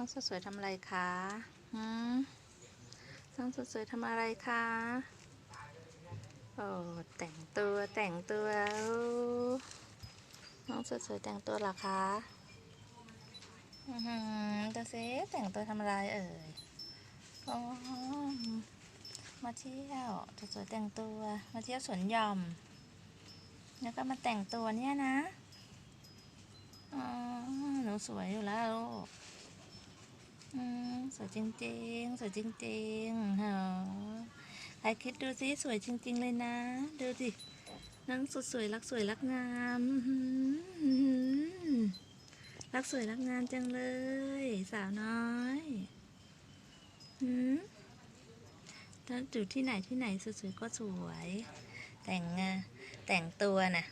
น้องสวยๆทำอะไรคะหืมน้องสวยๆทำอะไรคะโอ้แต่งตัวแต่งตัวน้องสวยๆแต่งตัวหรอคะอือหือดูสิแต่งตัวทำอะไรเอ่ยโอ้มาเที่ยวสวยๆแต่งตัว มาเที่ยวสวนหย่อม แล้วก็มาแต่งตัวเนี่ยนะอ๋อหนูสวยอยู่แล้วลูก สวยจริงๆ สวยจริงๆเหรอใครคิดดูสิสวยจริง ๆ เลยนะ ดูดินางสดสวยรักสวยรักงามรักสวยรักงามจังเลย สาวน้อยหืมถ้าอยู่ที่ไหนที่ไหนสวยๆก็สวย แต่งงานแต่งตัวน่ะ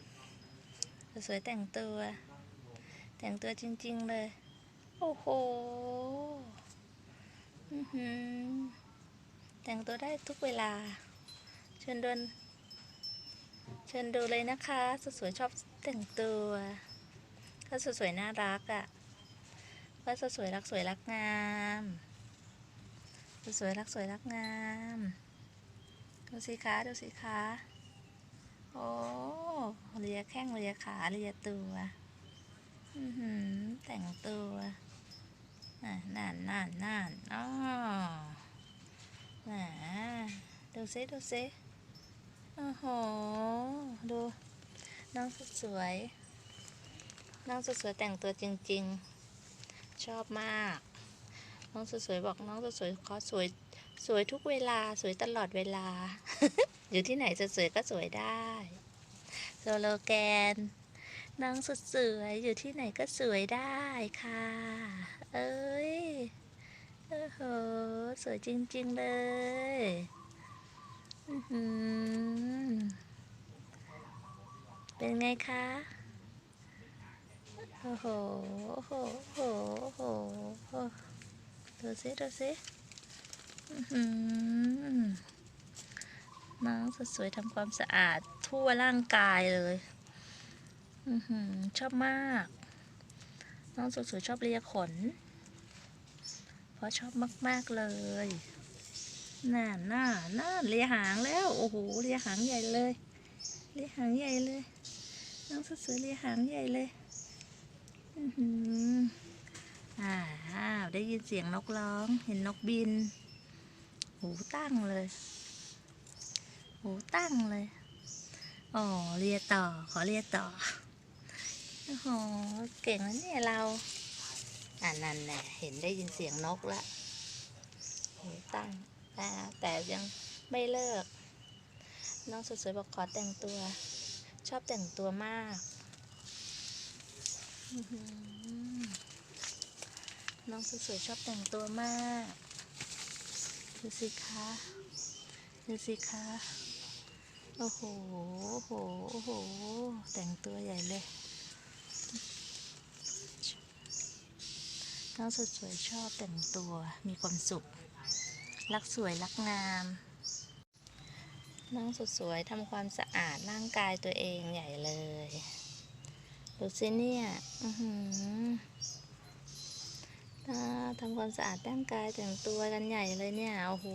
สวยๆแต่งตัว แต่งตัวจริง ๆ เลย โอ้โห แต่งตัวได้ทุกเวลา เชิญดูเชิญดูเลยนะคะสวยๆชอบแต่งตัวก็สวยๆน่ารักอะ่ะก็สวยๆรักสวยรักงามสวยๆรักสวยรักงามดูสิคะดูสิคะโอ้เลียแข้งเลียขาเลียตัวอืแต่งตัว นั่นนั่นนั่นอ๋อน่ะดูซิดูซิโอ้โห ดู น้องสุดสวย น้องสุดสวยแต่งตัวจริง ๆ ชอบมาก น้องสุดสวยบอกน้องสุดสวยขอสวย สวยทุกเวลาสวยตลอดเวลา อยู่ที่ไหนสวยก็สวยได้โซโลแกน น้องสุดสวยอยู่ที่ไหนก็สวยได้ค่ะ เอ้ยโอ้โห สวยจริง ๆ เลยอือหือเป็นไงคะ โอ้โห โอ้โห โอ้โหโอ้โหดูสิดูสิอือหือน้องสวยๆทำความสะอาดทั่วร่างกายเลยอือหือชอบมาก น้องสวยๆชอบเลียขน เพราะชอบมาก ๆ เลยน่าน่าน่าเลียหางแล้ว โอ้โห เลียหางใหญ่เลย เลียหางใหญ่เลย น้องสวยเลียหางใหญ่เลย อือหืออ้าวได้ยินเสียงนกร้อง เห็นนกบิน หูตั้งเลย หูตั้งเลย อ๋อเลียต่อ ขอเลียต่อ โอ้โห เก่งแล้วเนี่ยเรา อ่านั่นแหละเห็นได้ยินเสียงนกละตั้งแต่ยังไม่เลิก น้องสวยๆบอกขอแต่งตัว ชอบแต่งตัวมาก น้องสวยๆชอบแต่งตัวมากดูสิคะดูสิคะโอ้โห โอ้โห โอ้โห แต่งตัวใหญ่เลย น้องสดสวยชอบแต่งตัวมีความสุข รักสวยรักงาม น้องสดสวยทำความสะอาดร่างกายตัวเองใหญ่เลย ดูสิเนี่ยอือหืออ่าทำความสะอาดร่างกายแต่งตัวกันใหญ่เลยเนี่ย โอ้โห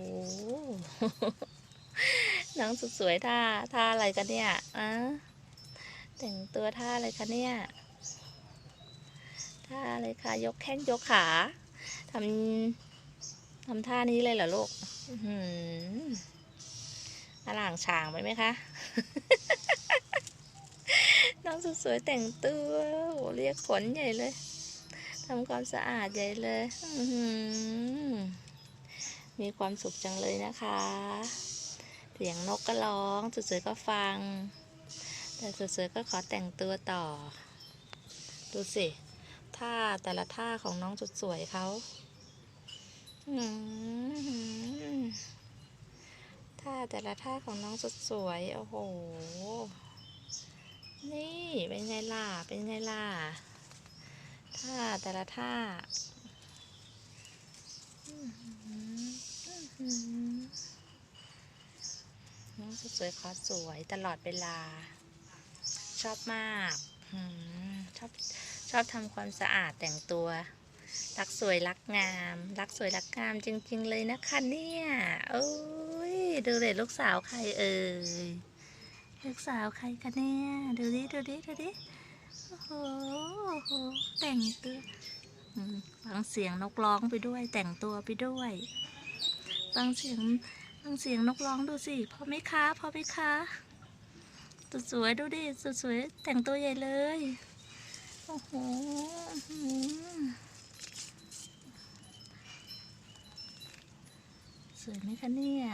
น้องสดสวยท่าท่าอะไรกันเนี่ยอะแต่งตัวท่าอะไรคะเนี่ย ท่าอะไรคะยกแข้งยกขาทำทำท่านี้เลยเหรอลูกอื้อหืออล่างฉางไปไหมคะ น้องสุดสวยแต่งตัวโหเรียกขนใหญ่เลยทำความสะอาดใหญ่เลยมีความสุขจังเลยนะคะ เสียงนกก็ร้องสุดสวยก็ฟัง แต่สุดสวยก็ขอแต่งตัวต่อ ดูสิ ท่าแต่ละท่าของน้องสุดสวยเขาท่าแต่ละท่าของน้องสุดสวย โอ้โห นี่เป็นไงล่ะ เป็นไงล่ะ ท่าแต่ละท่าน้องสุดสวยขอสวยตลอดเวลา ชอบมากชอบ ชอบทำความสะอาดแต่งตัว รักสวยรักงาม รักสวยรักงามจริง ๆ เลยนะคะเนี่ยโอ้ยดูเลยลูกสาวใครเอ่ยลูกสาวใครกันเนี่ยดูดิดูดิดูดิโอ้โหโอ้โหแต่งตัวฟังเสียงนกร้องไปด้วยแต่งตัวไปด้วยฟังเสียงฟังเสียงนกร้องดูสิพอไหมคะพอไหมคะสวยดูดิสวยแต่งตัวใหญ่เลย อ้โหอื้อหือสวยไหมคะเนี่ย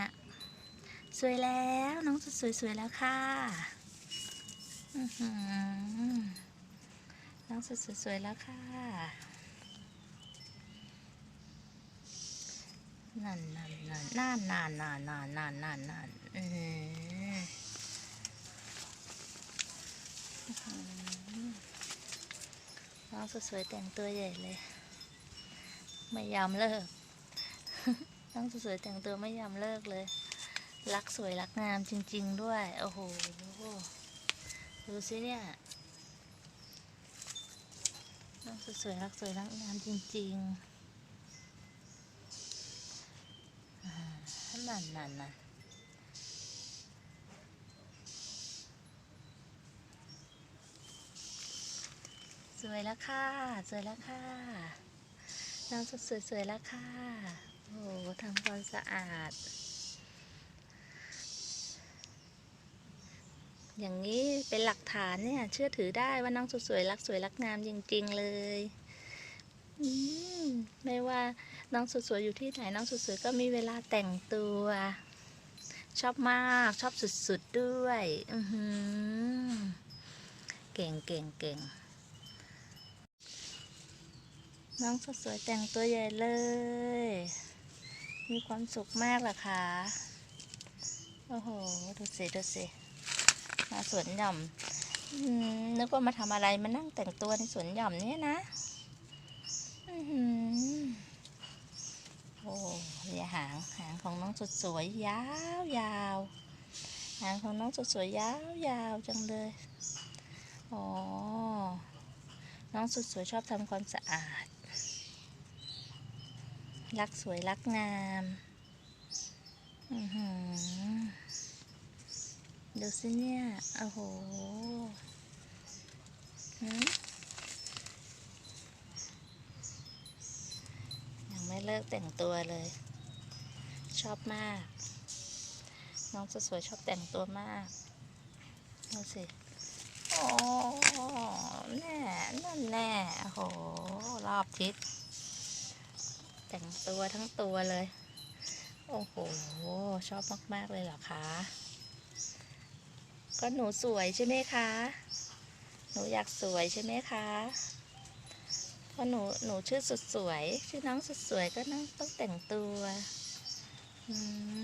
สวยแล้วน้องสุดสวยสวยแล้วค่ะอือน้องสุดสวยสวยแล้วค่ะนั่นนั่นนั่นนั่นนั่นนั่นนั่นนั่นนั่นนั่นอื้อหืออื้อหือ น้องสวยแต่งตัวใหญ่เลย ไม่ยอมเลิก น้องสวยๆแต่งตัวไม่ยอมเลิกเลย รักสวยรักงามจริง ๆ ด้วย โอ้โห ดูสิเนี่ย น้องสวยๆรักสวยรักงามจริงๆนั่นนั่นนั่น สวยแล้วค่ะ สวยแล้วค่ะ น้องสวยๆสวยแล้วค่ะ โอ้โหทำความสะอาด อย่างนี้เป็นหลักฐานเนี่ย เชื่อถือได้ว่าน้องสวยรักสวยรักงามจริง ๆ เลยอืมไม่ว่าน้องสวยๆอยู่ที่ไหนน้องสวยๆก็มีเวลาแต่งตัว ชอบมากชอบสุดๆด้วย อือหือเก่งเก่งเก่ง น้องสวยแต่งตัวใหญ่เลย มีความสุขมากเหรอคะโอ้โห ดูสิ ดูสิ มาสวนหย่อมนึกว่ามาทำอะไรมานั่งแต่งตัวในสวนหย่อมเนี่ยนะอือหือโอ้ยหาง หางของน้องสดสวยยาวยาวหางของน้องสดสวยยาวยาวจังเลย อ๋อ น้องสดสวยชอบทำความสะอาด รักสวยรักงามอือหือดูสิเนี่ย โอ้โหยังไม่เลิกแต่งตัวเลย ชอบมาก น้องสวยๆชอบแต่งตัวมากดูสิ โอ้แน่นั่นแน่ โอ้โห รอบทิศ แต่งตัวทั้งตัวเลย โอ้โห ชอบมาก ๆ เลยเหรอคะ ก็หนูสวยใช่ไหมคะ หนูอยากสวยใช่ไหมคะเพราะหนูหนูชื่อสุดสวย ชื่อน้องสุดสวยก็ต้องต้องแต่งตัวอืม